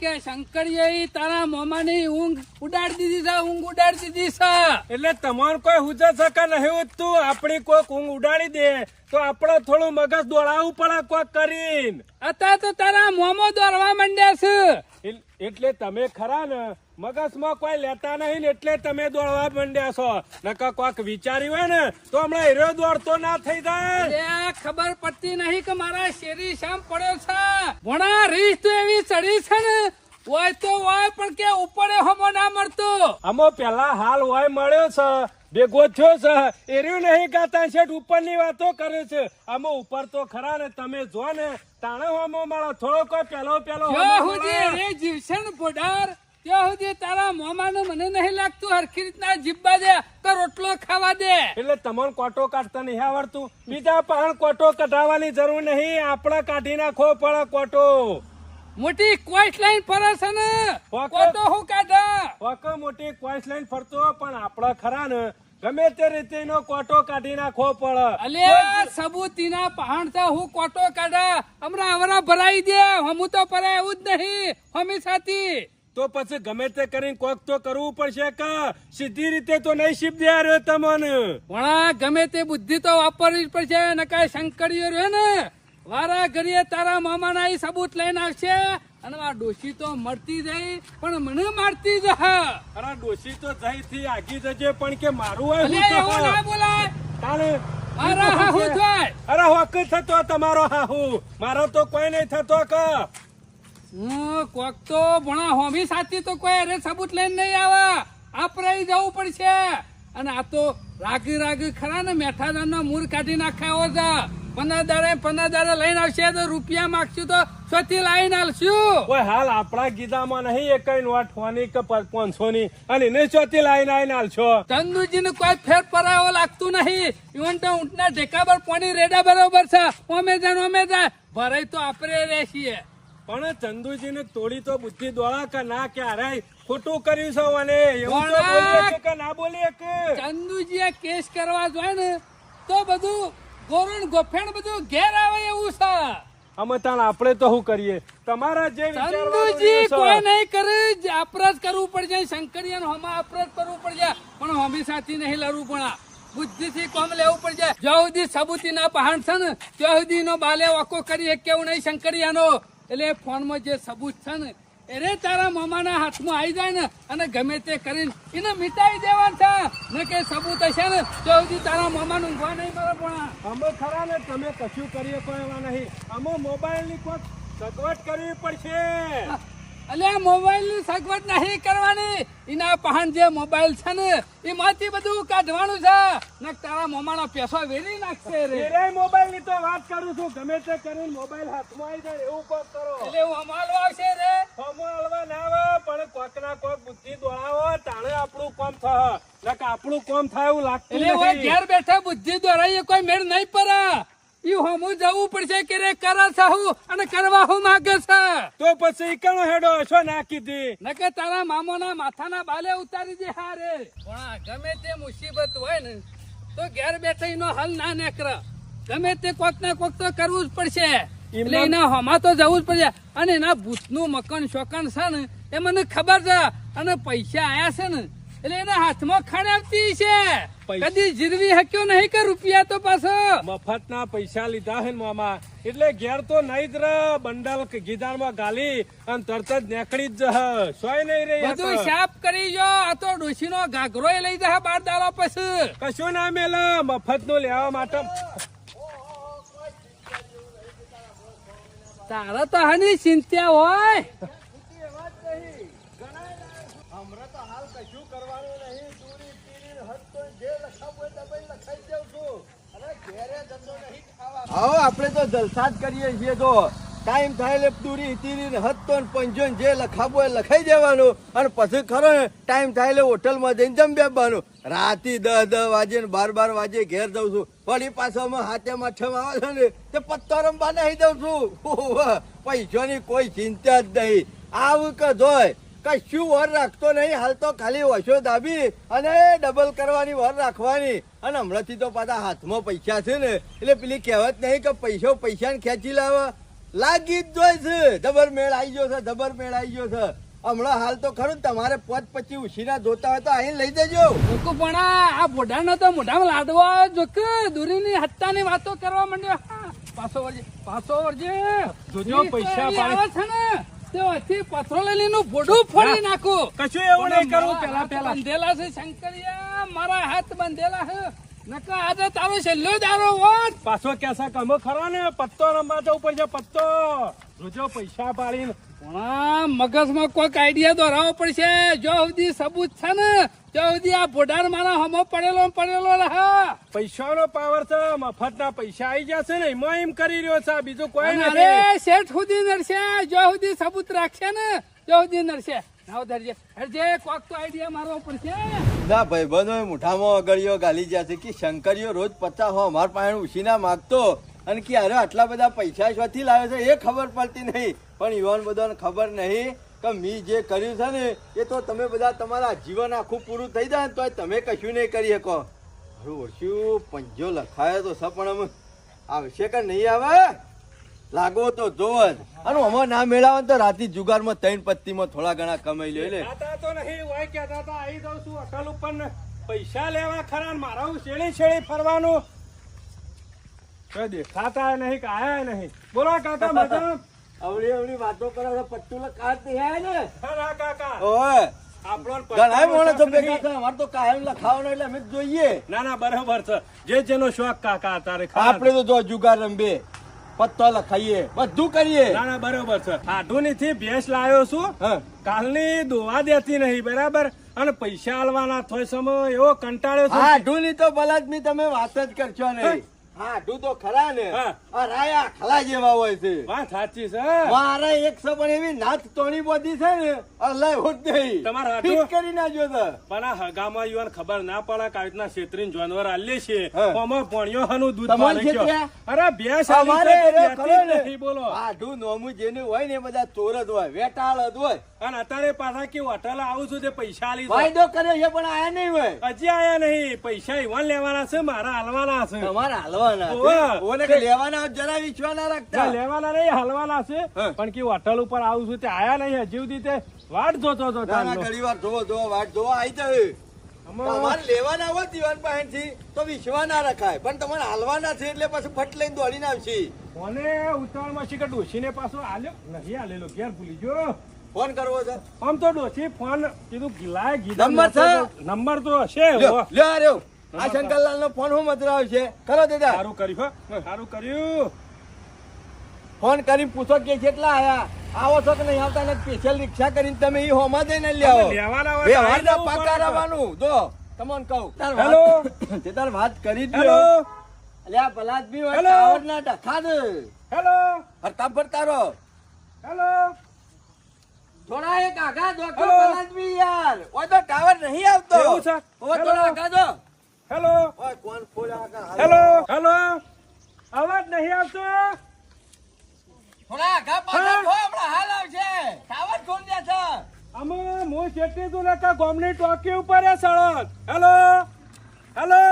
કે શંકરીએ ઈ તારા મોમાની ઊંઘ ઉડાડી દીધી છે ઊંઘ ઉડાડી દીધી છે. એટલે તમારે કોઈ હુજે સકા નહીં ઉઠતું આપણી કોઈક ઊંઘ ઉડાડી દે તો આપણે થોડું મગજ દોડાવવું પડે કોક કરીને. અત્યારે તો તારા મોમો દોડવા માંડ્યા છે. એટલે તમે ખરા ને? મગજમાં કોઈ લેતા નહીં એટલે તમે દોડવા માંડ્યા છો. નકા કોક વિચાર્યું હોય ને તો હમણાં હીરો દોડતો ના થઈ જાય. ખબર પડતી નહીં કે મારા શેરી શામ પડ્યો છે. ભણા રીસ તો એવી ચડી છે ને હોય તો હોય પણ કે ઉપડે હમો ના મળતો. આમાં પેલા હાલ હોય મળ્યો છે ભેગો થયો છે. એર્યું નહીં ગાતા શેઠ ઉપરની વાતો કરે છે. આમાં ઉપર તો ખરા ને તમે જો ને તાણે હોમો મળો. થોડો કોઈ પેલો પેલો હોમો જીવશે ને પોઢાર ત્યાં સુધી તારા મોમાનું મને નહીં લાગતું હરખી રીતના જીબ્બા દે તો રોટલો ખાવા દે. એટલે તમને કોટો કાઢતા નહીં આવડતું. બીજા પણ કોટો કઢાવવાની જરૂર નહીં. આપણે કાઢી નાખો પડે કોટો. મોટી કોઈટ લાઈન ફરે છે ને? કોટો હું કાઢા? વક મોટી ક્વાઇસ લાઈન ફરતો પણ આપણા ખરા ને. ગમે તે રીતે નો કોટો કાઢી નાખવો પડે અલે સબૂતીના પહાણ છે હું કોટો કાઢા. હમણાં હમણાં ભરાઈ દે. હમું તો ભરાય એવું જ નહીં. હમી સાથી તો પછી ગમે તે કરીને કોક તો કરવું પડશે કે સીધી રીતે તો નહીં શીપ દે રહ્યો તમને. પણ ગમે તે બુદ્ધિ તો વાપરવી જ પડશે કઈ શંકરીઓ રહ્યો ને. વારા ઘડીએ તારા મામાના ઈ સબૂત લઈને આવશે અને આ ડોશી તો મળતી જઈ પણ મને મારતી જ અરે ડોશી તો જઈ થી આગી જજે પણ કે મારું એવું ના બોલાય. તારે મારા હાહુ થાય. અરે હોક થતો તમારો હાહુ. મારો તો કોઈ નહીં થતો કે કોક તો ભણા હોમી સાથી તો કોઈ અરે સબૂત લઈને નહીં આવે. આપણે જવું પડશે. અને આ તો રાગી રાગી ખરા ને મેઠાદાર નો મૂળ કાઢી નાખ્યા છે. પંદર દાડે પંદર દાડે લઈને આવશે તો રૂપિયા માગશું તો સ્વથી લાઈને આલશું. કોઈ હાલ આપણા ગીધામાં નહીં એક નોટ હોની કે પાંચસો ની અને એને ચોથી લાઈન આવીને આલશો. ચંદુજી ને કોઈ ફેર પરાવો લાગતું નહીં. ઈવન તો ઊંટના ઢેકા પર પાણી રેડા બરોબર છે. ઓમે જાય ઓમે જાય. ભરાય તો આપણે રહેશીએ. પણ ચંદુજી ને તોડી તો બુદ્ધિ દોડા કે ના કે ખોટું કર્યું છે અને એવું તો બોલીએ કે ના બોલીએ કે? ચંદુજીએ કેસ કરવા જોઈએ ને તો બધું ગોરણ ગોફેણ બધું ઘેર આવે એવું છે. અમે તાણ આપણે તો શું કરીએ? તમારા જે ચંદુજી કોઈ નહીં કરે અપરાધ કરવું પડશે શંકરિયા હમા અપરાધ કરવું પડશે પણ હમી સાથી નહીં લડવું પણ બુદ્ધિ થી કોમ લેવું પડશે. જ્યાં સુધી સબૂતી ના પહાણ છે ને ત્યાં સુધી નો બાલે વાકો કરી કેવું નહીં શંકરિયાનો? એટલે ફોનમાં જે સબૂત છે ને એને તારા મામાના હાથમાં આવી જાય ને અને ગમે તે કરીને એને મિટાઈ દેવાનું છે. ને કે સબૂત હશે ને તો સુધી તારા મામાનું ઊંઘવા નહીં મળે પણ. અમે ખરા ને તમે કશું કરીએ કોઈ એવા નહીં. અમે મોબાઈલની કોઈ સગવડ કરવી પડશે. અલે મોબાઈલની સગવડ નહીં કરવાની. એના પહાણ જે મોબાઈલ છે ને એમાંથી બધું કાઢવાનું છે. ને તારા મોમાનો પેસો વેરી નાખશે રે. મોબાઈલની તો વાત કરું છું. ગમે તે કરીને મોબાઈલ હાથમાં આવી જાય એવું પણ કરો. એટલે હું અમાલો આવશે રે. હમો ના આવે પણ કોક ના કોક બુદ્ધિ દોડાવો તાણે આપણું કોમ થાય આપણું કોમ થાય એવું લાગતું એટલે ઘેર બેઠા બુદ્ધિ દોરાઈએ કોઈ મેળ નહીં પડે. ઈ હમું જવું પડશે કે રે કરે સાહુ અને કરવા હું માગે છે? તો પછી કણો હેડો છો ના કીધી? નકે તારા મામોના માથાના બાલે ઉતારી દે હારે. પણ ગમે તે મુસીબત હોય ને તો ઘેર બેઠા એનો હલ ના નીકળે. ગમે તે કોક ને કોક તો કરવું જ પડશે. એટલે એના હમા તો જવું જ પડશે. અને એના ભૂતનું મકાન શોકન છે ને એ મને ખબર છે. અને પૈસા આયા છે ને એટલે એના હાથમાં ખણાવતી છે. કદી જીરવી હક્યો નહીં કે રૂપિયા તો પાછો. મફત ના પૈસા લીધા હે મામા. એટલે ઘેર તો નહીં જ બંડલ ગીધારમાં ગાલી અને તરત જ નીકળી જ સોય નહીં રહી બધું સાફ કરી જો આ તો ડોશીનો ઘાઘરો લઈ જા બાર દાડા પછી. કશું ના મેલ મફતનું લેવા માટે. તારા તો હાની ચિંતા હોય. આવો આપણે તો જલસા કરીએ છીએ તો ટાઈમ થાય એટલે તુરી તીરી હતો પંજો જે લખાવો એ લખાઈ દેવાનું. અને પછી ખરો ને ટાઈમ થાય એટલે હોટલમાં જઈને જમ બેસવાનું. રાતે દસ દસ વાગે ને બાર બાર વાગે ઘેર જઉં છું. વળી પાછો અમે હાથે માઠમ આવે છે ને, તે પત્તો રમવા નાખી દઉં છું. પૈસાની કોઈ ચિંતા જ નહીં. આવું કે જોય. કશું વર રાખતો નહીં હાલ તો ખાલી વશો દાબી અને ડબલ કરવાની વર રાખવાની. અને હમણાંથી તો પાછા હાથમાં પૈસા છે ને એટલે પેલી કહેવત નહીં કે પૈસો પૈસાને ખેંચી લાવે. લાગી જ જોઈ છે. જબર મેળ આવી ગયો છે જબર મેળ આવી ગયો છે. હમણાં હાલ તો ખરું ને તમારે પદ પછી ઉછીના જોતા હોય તો અહીં લઈ જજો. જોકુ પણ આ બોઢાનો તો મોઢામાં લાડવા જોક દૂરીની હત્તાની વાતો કરવા માંડ્યો. પાછો વળજે પાછો વળજે. જોજો પૈસા પાડે. છે ને. તે અહીંથી પથરો લઈ લઈને બોડું ફોડી નાખું. કશું એવું નહીં કરું પેલા પેલા બંધેલા છે શંકરિયા મારા હાથ બંધેલા છે. નકા આજે તારો છેલ્લો દારો હોત પાછો કેસા કમો ખરો ને? પત્તો રમવા જવું પડશે પત્તો. રોજો પૈસા પાડીને. પણ મગજમાં કોઈક આઈડિયા દોરાવો પડશે. જો સુધી સબૂત છે ને જો સુધી આ ભોડાર મારા હમો પડેલો પડેલો રહે. પૈસાનો પાવર છે મફતના પૈસા આવી જશે ને એમાં એમ કરી રહ્યો છે બીજું કોઈ નથી. અરે શેઠ સુધી નડશે. જો સુધી સબૂત રાખશે ને જો સુધી નડશે. નાવ ધરજે હરજે કોક તો આઈડિયા મારવો પડશે. ના ભાઈબંધો મોઢામાં અગળીઓ ગાલી જશે છે કે શંકરીઓ રોજ પચાસ હો અમાર પાસે ઉછીના માગતો. અને કે અરે આટલા બધા પૈસા શોથી લાવે છે, એ ખબર પડતી નહીં. પણ યુવાન બધાને ખબર નહીં કે મી જે કર્યું છે ને, એ તો તમે બધા તમારા જીવન આખું પૂરું થઈ જાય ને તોય તમે કશું નહીં કરી શકો. હવે ઓળખ્યું પંજો લખાયો તો સપણ આવશે કે નહીં આવે? લાગો તો જોવો જ. અને અમે ના મેળાવે તો રાતી જુગારમાં ત્રણ પત્તીમાં થોડા ઘણા કમાઈ લે લે. તો નહીં, હોય કહેતા તો આવી દઉં છું અટલ ઉપર પૈસા લેવા ખરા મારા હું શેળી શેરી દેખાતા નહીં કે આયા નહીં. બોલો કાકા મજા અવળી અવળી વાતો કરે છે પટ્ટુલ લખાત નહીં ને? હા કાકા. ઓય. ઘણા માણસો નહીં. ભેગા થાય અમારે તો કાયમ લખાવાનો એટલે અમે જોઈએ. ના ના બરાબર છે. જે જેનો શોખ કાકા તારે આપણે તો જો જુગાર રંબે પત્તો લખાઈએ બધું કરીએ. ના ના બરોબર છે. આધુની થી ભેંસ લાવ્યો છું. હા. કાલની દોવા દેતી નહીં બરાબર? અને પૈસા આલવાના થોય સમય એવો કંટાળ્યો છે. હાઢું ની તો બલાદમી તમે વાત જ કરશો નહીં. હાઢું તો ખરા ને. રાયા ખલા જેવા હોય છે. વાત સાચી છે મારે એક પણ એવી નાથ તોણી બધી છે ને અલ્લાહ હોત નહીં. તમારે હાથું? કરી નાખ્યો છે. પણ આ હગામાં યુવાન ખબર ના પડે કે આવી રીતના છેતરીને જાનવર આલે. ભણ્યો હનું દૂધ? અરે ભેંસ અમારે છે નહીં, બોલો. હાઢું નોમું જેનું હોય ને બધા ચોર જ હોય વેટાળ જ હોય. અને અત્યારે પાછા કે હોટલ આવું છું તે પૈસા આલી ફાયદો કર્યો છે પણ આયા નહીં હોય. હજી આયા નહીં. પૈસા ઈવાન લેવાના છે મારા હાલવાના છે. તમારા હાલવાના ઓવે. છે. ઓને કે લેવાના જરા વિશ્વાસ ના ના, રાખતા લેવાના નહીં હાલવાના છે. પણ કે હોટલ ઉપર આવું છું તે આયા નહીં હજી સુધી વાટ જોતો હતો. ઘણી વાર જોવો જોવો વાટ જોવો આવી જાય તમારે લેવાના હોય દીવાન પાસેથી તો વિશ્વા ના રખાય. પણ તમારે હાલવાના છે એટલે પછી ફટ લઈને દોડીને આવશે. કોને ઉતાવળમાં શીખર ડોશીને પાછો આલ્યો? નહીં આલેલો ઘેર ભૂલી ગયો. ફોન કરવો છે. આમ તો ડોશી ફોન કીધું ગિલાય ગીધા નંબર છે? નંબર તો હશે લ્યો લ્યો આ શંકરલાલ નો ફોન હું મતરાવ છે? કરો દાદા સારું કર્યું સારું કર્યું. ફોન કરીને પૂછો કે કેટલા આયા? આવો છો કે નહીં? આવતા ને સ્પેશિયલ રિક્ષા કરીને તમે ઈ હોમાં જઈને લઈ આવો જવું પાકા પડે. જો તમને કહું. હેલો. તે તાર વાત કરી લ્યો. અલ્યા પલાદમી હોય હેલો. ટાવરના ડખા દે હેલો. હરતા ફરતા રહો. હેલો. થોડા એક આગા દો કે હેલો. યાર. ઓય તો ટાવર નહીં આવતો. એવું છે? ઓ થોડા આગા દો. હેલો. હેલો. હેલો. અવાજ નહીં આવતો? થોડા આગા પાછા હા. થો, હમણાં હાલ આવશે ટાવર કોણ દે છે. અમે હું શેઠી તું નકા ગોમની ટોકી ઉપર હે સળક હેલો. હેલો.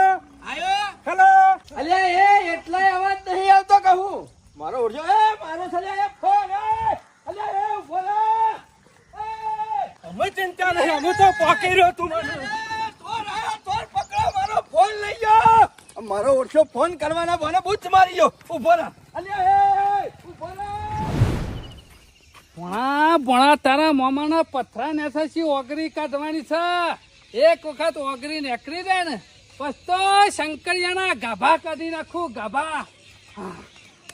આયો. હેલો. અલ્યા એ એટલે અવાજ નહીં આવતો કહું મારો ઓરજો એ મારો સલ્યા એ ફોન એ. અલ્યા એ ઊભો અમે ચિંતા નહીં અમે તો પોકી રહ્યો તું મને ચોર આયો, ચોર પકડો, મારો ફોન લઈ ગયો મારો ઓછો ફોન કરવાના બહાને બુચ મારી ગયો. ઊભો રા અલ્યા, હે ઊભો ભણા ભણા, તારા મોમાના પથરા નેસાસી ઓગરી કાઢવાની છે? એક વખત ઓગરી નેકરી જાય ને બસ તો શંકરિયાના ગાભા કાઢી નાખું, ગાભા.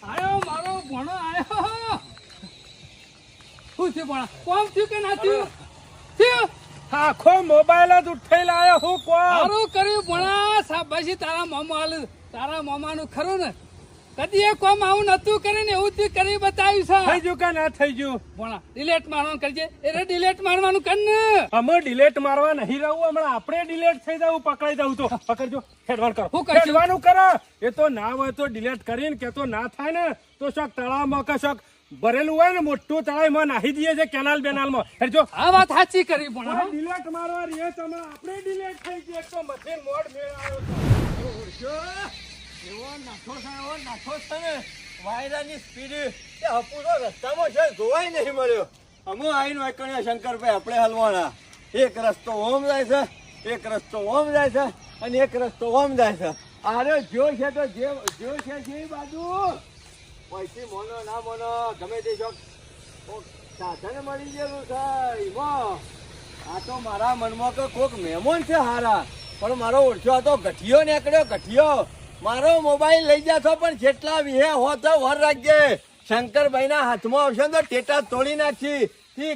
આયો, મારો ભણો, આયો. શું થયું, ભણા? કોમ થયું કે ના થયું? થયું? આખો મોબાઈલ જ ઉઠાઈ લાયો હું સારું કર્યું ભણા સાબાશી તારા મામા હાલ તારા મોમાનું ખરું ને? કદી એ કોમ આવું નતું કરીને એવું કરી બતાવ્યું છે. થઈ ગયું કે ના થઈ ગયું? ભણા ડિલેટ મારવાનું કરજે. એટલે ડિલેટ મારવાનું કર ને. અમે ડિલેટ મારવા નહીં રહું હમણાં આપણે ડિલેટ થઈ જવું પકડાઈ જવું તો. પકડજો હેડવાન કરો. હું કરશું? હેડવાનું કરો. એ તો ના હોય તો ડિલેટ કરીને કે તો ના થાય ને. તો શોક તળાવમાં કે શોક? ભરેલું હોય ને મોટું તળાવમાં નાહી દઈએ છે કેનાલ બેનાલમાં. હેડજો આ વાત સાચી કરી પણ ડિલેટ મારવા રહીએ તમે આપણે ડિલેટ થઈ ગઈ તો મથેન મોડ મેળ આવ્યો તો. એવો નાખો છે એવો નાખો છે ને. વાયરાની સ્પીડ એ હપુરો રસ્તામાં છે જોવાય નહીં મળ્યો. અમો આઈન વાકણ્યા શંકરભાઈ આપણે હલવાના. એક રસ્તો ઓમ જાય છે એક રસ્તો ઓમ જાય છે અને એક રસ્તો ઓમ જાય છે. આરે જો છે તો જે જો છે જે બાજુ. પૈસી મોનો, ના મોનો, ગમે તે કોક સાધન મળી ગયેલું છે એમાં આ તો મારા મનમાં કે કોક મહેમાન છે હારા. પણ મારો ઓળખ્યો હતો ગઠિયો નીકળ્યો, ગઠિયો. મારો મોબાઈલ લઈ જાશો, પણ જેટલા વિહે હો તો વર રાખજે. શંકરભાઈના હાથમાં આવશે તો ટેટા તોડી નાખી.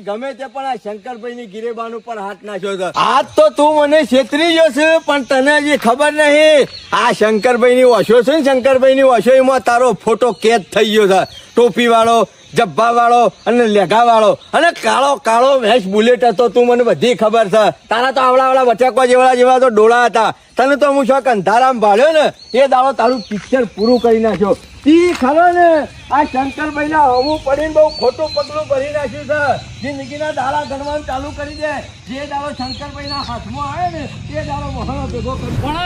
ગમે તે પણ આ શંકરભાઈની ગિરેબાન ઉપર હાથ નાખ્યો હતો હાથ તો તું મને છેતરી ગયો પણ તને હજી ખબર નહીં. આ શંકરભાઈની ઓછો છે ને, શંકરભાઈની વશોઈમાં તારો ફોટો કેદ થઈ ગયો છે. ટોપી વાળો જબ્બા વાળો અને લેઘા વાળો અને કાળો કાળો ભેંસ બુલેટ હતો, તું મને બધી ખબર છે. તારા તો આવડા આવડા વચકવા જેવડા જેવા તો ડોળા હતા. તને તો હું છો અંધારામ ભાળ્યો ને, એ દાડો તારું પિક્ચર પૂરું કરી નાખ્યો. તી ખરો ને આ શંકરભાઈ ના હવું પડીને બહુ ખોટું પગલું ભરી નાખ્યું છે. જિંદગીના દાડા ગણવાનું ચાલુ કરી દે. જે દાડો શંકરભાઈ ના હાથમાં આવે ને તે દાડો મહાનો ભેગો કરી. પણ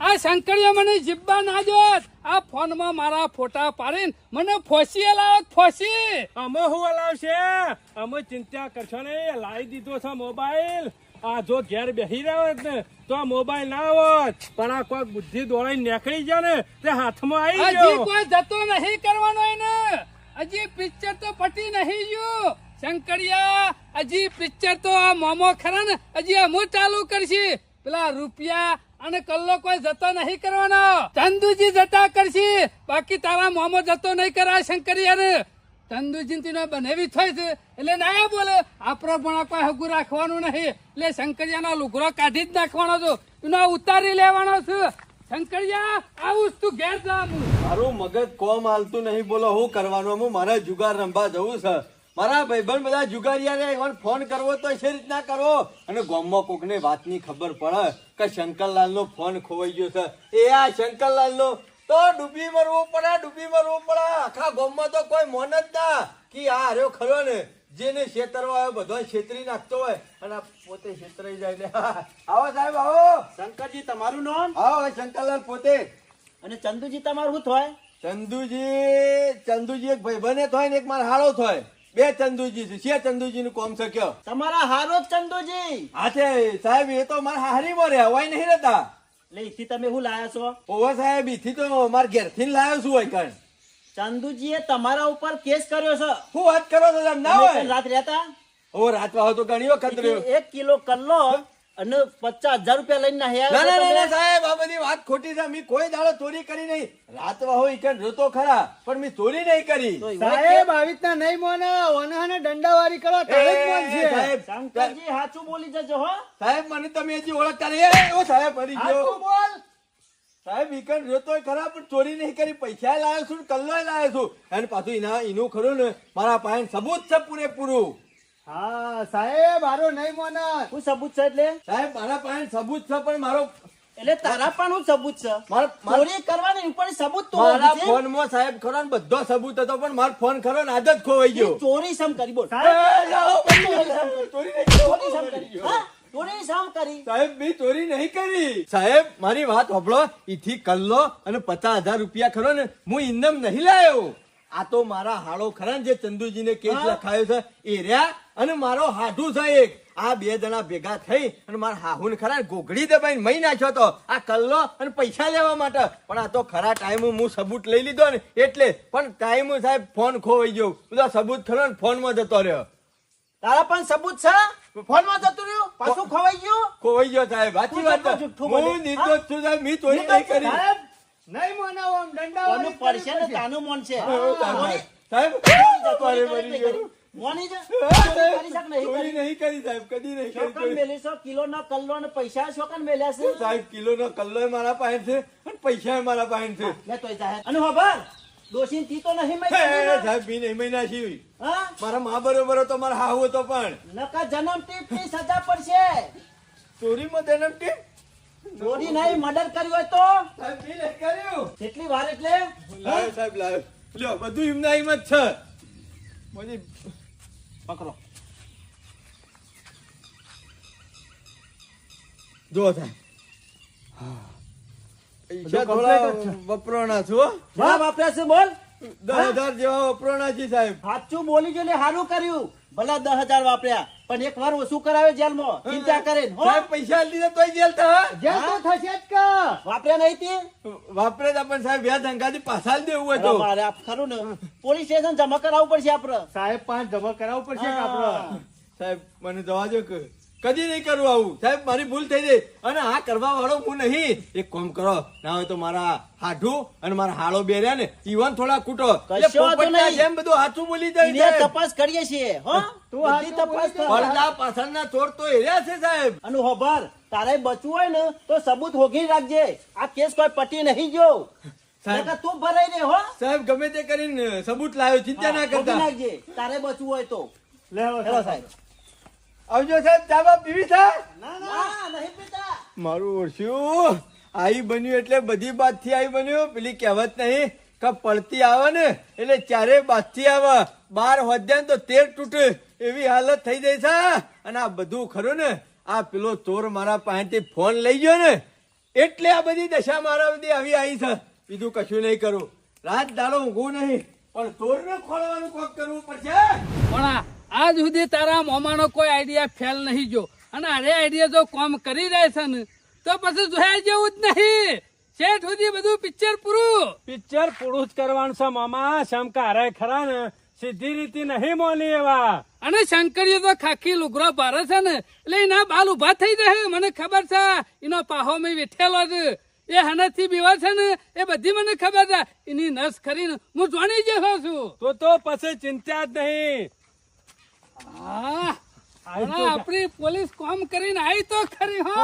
આ શંકરીએ મને જીબ્બા ના જોત. આ ફોનમાં મારા ફોટા પાડીને મને ફોસી લાવત ફોસી. અમે હું હલાવશે? અમે ચિંતા કરશો નહીં. લાવી દીધો છે મોબાઈલ. આ જો ઘેર બેસી રહ્યો ને તો મોબાઈલ ના હોત. પણ આ કોઈ બુદ્ધિ દોડાઈ નીકળી જાય ને તે હાથમાં આવી ગયો. કોઈ જતો નહીં કરવાનો એને. હજી પિક્ચર તો પટી નહીં ગયું. શંકરિયા હજી પિક્ચર તો આ મોમો ખરા ને હજી અમુ ચાલુ કરશી. પેલા રૂપિયા અને કલ્લો કોઈ જતો નહીં કરવાનો. ચંદુજી જતા કરશી. બાકી તારા મોમો જતો નહીં કરા શંકરિયા ચંદુજી તીને બનેવી થઈ છે. એટલે ના બોલે આપણો પણ કોઈ હગું રાખવાનું નહીં. એટલે શંકરિયાનો લુગરો કાઢી જ નાખવાનો છું. એનો ઉતારી લેવાનો છું. શંકરિયા, આવું તું ઘેર જા મારું મગજ કોમ હાલતું નહીં. બોલો, હું કરવાનું હું મારે જુગાર રમવા જવું છે. મારા ભાઈબંધ બધા જુગારિયા મને ફોન કરવો તો છે રીતના કરવો અને ગામમાં કોકને વાતની ખબર પડે કે શંકરલાલ નો ફોન ખોવાઈ ગયો છે. એ આ શંકરલાલ નો તો ડૂબી મરવું પડે ડૂબી મરવું પડે. આખા ગામમાં તો કોઈ મોન જ ના કે આ હાર્યો ખરો ને. જેને છેતરવા આવ્યો બધો છેતરી નાખતો હોય અને પોતે છેતરાઈ જાય ને. આવો સાહેબ આવો. શંકરજી તમારું નામ? આવો શંકરલાલ પોતે. અને ચંદુજી તમારું શું થાય? ચંદુજી ચંદુજી એક ભાઈબંધ થાય ને એક મારા હાળો થાય. બે ચંદુજી છે. છે ચંદુજી નું કોમ શક્યો તમારા હારો જ ચંદુજી. હા છે સાહેબ એ તો મારા હારી માં રહ્યા હોય નહીં રહેતા. ઈથી તમે શું લાયા છો? ઓવા સાહેબ ઈથી તો માર ઘેરથી લાવ્યો છું હોય કણ. ચાંદુજીએ તમારા ઉપર કેસ કર્યો છે. શું વાત કરો છો સાહેબ ના હોય? રાત રહેતા? ઓ રાત વાહો તો ઘણી વખત રહ્યો. એક કિલો કલ્લો અને પચાસ હજાર રૂપિયા લઈને નાહ્યા ના ના ના, સાહેબ આ બધી વાત ખોટી છે. મેં કોઈ દાડો ચોરી કરી નહીં. રાત વાહો ઈકણ રોતો ખરા પણ મેં ચોરી નહીં કરી. સાહેબ આવી રીતના નહીં મોને. ઓનાને દંડાવાળી કરો તારે જ મોન છે. સાહેબ શંકરજી સાચું બોલી જજો હો. સાહેબ મને તમે હજી ઓળખતા નહીં. ઓ સાહેબ ફરી ગયો. સાચું બોલ. સાહેબ ઈકણ જોતોય ખરા પણ ચોરી નહીં કરી. પૈસા લાવ્યો છું કલ્લો લાવ્યો છું. અને પાછું એના એનું ખરું ને મારા પાસે સબૂત છે પૂરેપૂરું. હા સાહેબ મારો નહીં મોને હું સબૂત છે એટલે? સાહેબ મારા પાસે સબૂત છે પણ મારો એટલે તારા પણ હું સબૂત છે? ચોરી કરવાની ઉપર સબૂત તો મારા ફોનમાં સાહેબ ખરો ને બધો સબૂત હતો પણ મારો ફોન ખરો ને આદત ખોવાઈ ગયો. ચોરી સમ કરી બોલ. ચોરી સમ કરી હા? ચોરી સમ કરી. સાહેબ મેં ચોરી નહીં કરી. સાહેબ મારી વાત હોભળો ઈથી કલ્લો અને પચાસ હજાર રૂપિયા ખરો ને હું ઇન્દમ નહીં લાયો. આ તો મારા હાડો ખરા ને જે ચંદુજીને કેસ હા. લખાયો છે એ રહ્યા અને મારો હાધુ છે એક. આ બે જણા ભેગા થઈ અને મારા હાહુન ખરા ગોગડી દબાઈને મહી નાખ્યો તો આ કલ્લો અને પૈસા લેવા માટે. પણ આ તો ખરા ટાઈમ હું સબૂત લઈ લીધો ને એટલે. પણ ટાઈમ સાહેબ ફોન ખોવાઈ ગયો. બધો સબૂત ખરો ને ફોનમાં જતો રહ્યો. તારા પણ સબૂત છે? ફોનમાં જતું રહ્યું? પાછું ખવાઈ ગયું? ખોવાઈ ગયો સાહેબ. સાચી વાત. હું નિર્દોષ છું સાહેબ. મી ચોરી નહીં કરી. નહીં મનાવો પડશે ને તાનું મન છે. સાહેબ. મોની જા. કરી શક નહીં ચોરી નહીં કરી સાહેબ. કદી નહીં કરી ચોરી. મેલી છો, કિલોનો કલ્લો ને પૈસા શોકન મેલ્યા છે? સાહેબ કિલો નો કલ્લો મારા પાસે છે અને પૈસા મારા પાસે છે. લે તોય જાહેર. અને ખબર દોષી તી તો નહીં મરી હે, ગઈ ને? સાહેબ બી નહીં મહિના મારા મા બરોબર હતો મારા હાહુ હતો પણ. નકા જન્મ ટીપની સજા પડશે. ચોરીમાં જન્મ ટીપ? ચોરી નહીં મર્ડર કર્યું હોય તો? સાહેબ બી નહીં કર્યું. કેટલી વાર એટલે? લાવ સાહેબ લાવ લ્યો બધું એમના હિંમત છે. પછી પકડો. જો વપરાણા છો? જવાબ આપ્યા છે બોલ. દસ હજાર જેવા વપરાણા છે સાહેબ. સાચું બોલી જો સારું કર્યું. ભલા દસ હજાર વાપર્યા પણ એક વાર ઓછું કરાવે જેલમાં. ચિંતા કરે પૈસા આલી દીધા તોય જેલ થા જેલ તો થશે જ કે. વાપર્યા નહીં તે? વાપરે તો પણ સાહેબ વ્યાજ અંગાથી પાછા આલી દેવું હોય તો. મારે આપ ખરું ને. પોલીસ સ્ટેશન જમા કરાવવું પડશે આપડે. સાહેબ પાંચ જમા કરાવવું પડશે આપડે? સાહેબ મને જવા દો કે. કદી નહીં કરું આવું. સાહેબ મારી ભૂલ થઈ ગઈ અને આ કરવા વાળો હું નહીં. એક કોમ કરો. ના હોય તો મારા હાઠું અને મારા હાળો બે રહ્યા ને ઈવન થોડા કૂટો. જેમ બધું હાથું બોલી જાય તપાસ કરીએ છીએ. પડદા પાછળના ચોર તો એર્યા છે સાહેબ. અને હોભર તારે બચવું હોય ને તો સબૂત હોગી રાખજે. આ કેસ કોઈ પટી નહીં જો સાહેબ. તું ભરાઈ દે હો. સાહેબ ગમે તે કરીને સબૂત લાવ્યો ચિંતા ના કરતા. તારે બચવું હોય તો. લેવો સાહેબ. આવજો સાહેબ ચાબા પીવી છે ના નહીં પીતા. મારું ઓળખ્યું. આઈ બન્યું એટલે બધી બાતથી આઈ બન્યું. પેલી કહેવત નહીં કે પડતી આવે ને એટલે ચારે બાજથી આવે. બાર વધ્યા ને તો તેર તૂટે. એવી હાલત થઈ જાય છે. અને આ બધું ખરું ને આ પેલો ચોર મારા પાસેથી ફોન લઈ ગયો ને એટલે આ બધી દશા મારા બધી આવી આવી છે. બીજું કશું નહીં કરું. રાત દાડો ઊંઘું નહીં પણ ચોરને ખોલવાનું કોક કરવું પડશે. પણ આ- આજ સુધી તારા મોમાનો કોઈ આઈડિયા ફેલ નહીં જો. અને અરે આઈડિયા જો કોમ કરી રહ્યા છે ને તો પછી જોયા જેવું જ નહીં. શેઠ સુધી બધું પિક્ચર પૂરું. પિક્ચર પૂરું જ કરવાનું છે મામા. શમકા હરે ખરા ને. સીધી રીતે નહીં મોલી એવા. અને શંકરીઓ તો ખાખી લુગરો ભારે છે ને એટલે એના બાલ ઊભા થઈ જાય. મને ખબર છે એનો પાહો મેં વેઠેલો છે એ હનથી બીવા છે ને એ બધી મને ખબર છે. એની નસ ખરીને હું જાણી જશો છું. તો તો પછી ચિંતા જ નહીં. આપણી પોલીસ કોમ કરીને આવી તો ખરી હો.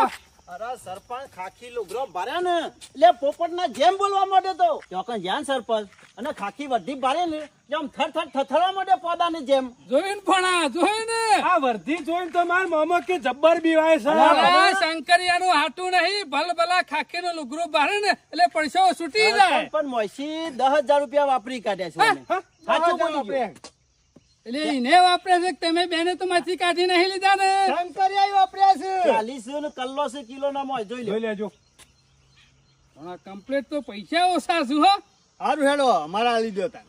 અરે સરપંચ ખાખી લુગરો ને એટલે પોપટના જેમ બોલવા માંડ્યો તો. ચોકન જ્યાં સરપંચ અને ખાખી વધી ભારે ને જેમ થર થર થથરવા માંડ્યો પોદાની જેમ. જોઈને ભણા જોઈને. આ વર્ધી જોઈને તો માર મોમો કે જબ્બર બીવાય છે. અરે શંકરિયાનું હાટું નહીં ભલ ભલા ખાખીનું લુગરું બારે ને એટલે પૈસો છૂટી જાય. પણ મોસી દસ હજાર રૂપિયા વાપરી કાઢ્યા છે સાચું બોલી ગયો. એટલે એને વાપરે છે તમે બેને તો માંથી કાઢી નહીં લીધા ને? શંકરિયા વાપર્યા છે? ચાલીસ ને કલ્લો છે કિલો ના મોય જોઈ જોઈ લેજો. કમ્પ્લીટ તો પૈસા ઓછા છું હો. સારું હેડો અમારા દો તાન.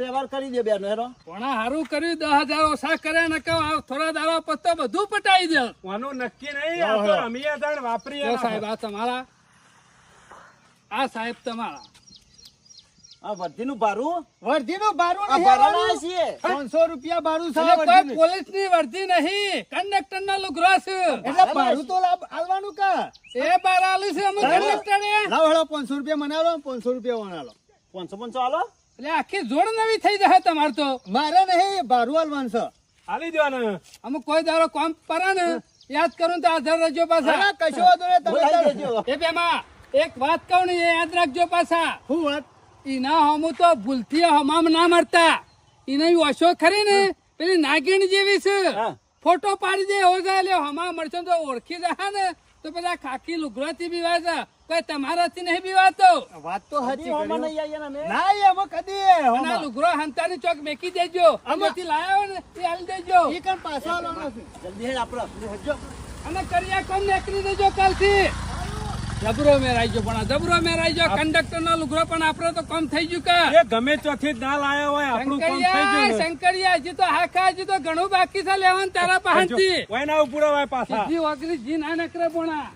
વ્યવહાર કરી દે બેનો હેરો પણ હારું કર્યું દસ હજાર ઓછા કર્યા ને કહો થોડા દાવા પછી બધું પટાઈ દે. આનું નક્કી નહીં આ તો વાપરીએ સાહેબ આ તમારા આ સાહેબ તમારા. આ વર્ધીનું ભારું? વર્ધીનું ભાડું નહીં ભરવાના છીએ. ત્રણસો રૂપિયા ભાડું છે. એટલે કોઈ વર્ધીનું. પોલીસ નહીં. કંડક્ટર લુગરો છે એટલે ભાડું તો આલવાનું કા? એ બાર આલું છે અમુક કંડક્ટરે. લાવ હેડો પાંચસો રૂપિયા મનાવો પાંચસો રૂપિયા વણાલો પાંચસો પાંચસો હાલો એટલે આખી જોડ નવી થઈ જશે તમારે તો. મારે નહીં ભારું આલવાનું છે. હાલી દેવાનું. અમુક કોઈ દારો કામ પરા ને યાદ કરું તો આધાર રજો પાછા. કશો વાંધો નહીં તમે એ બેમાં એક વાત કહું ને યાદ રાખજો પાછા. શું વાત? ઈના હમુ તો ભૂલથી હમામ ના મરતા. ઈને ઓછો ખરી ને? પેલી નાગીણ જેવી છે. હા. ફોટો પાડી દે હોય જાય લ્યો હમા મળશે તો ઓળખી જાય ને. તો પેલા ખાખી લુગડાથી બીવા છે. કોઈ તમારાથી નહીં બીવાતો. વાત તો હજી ને અમે. ના કદી અને લુગરો હંતાની ચોક મેકી દેજો. આમાંથી લાયા ને એ હાલ દેજો. એ કણ પાછા જલ્દી હેડ આપણે અને કરિયા કોમ નેકરી દેજો કાલથી? જબરો મેરાઈ ગયો પણ જબરો મેરાઈ ગયો કંડક્ટર નો લુગરો પણ આપડે તો કમ થઈ ગયું કે? એ ગમે ચોથી ના લાયા હોય આપણું કમ થઈ ગયું શંકરિયા હજી તો હાખા હજી તો ઘણું બાકી છે લેવાનું તારા પાસેથી. ઓય ના ઉપડો હોય પાછા. જી ઓગરી જી ના નકરે પોણા.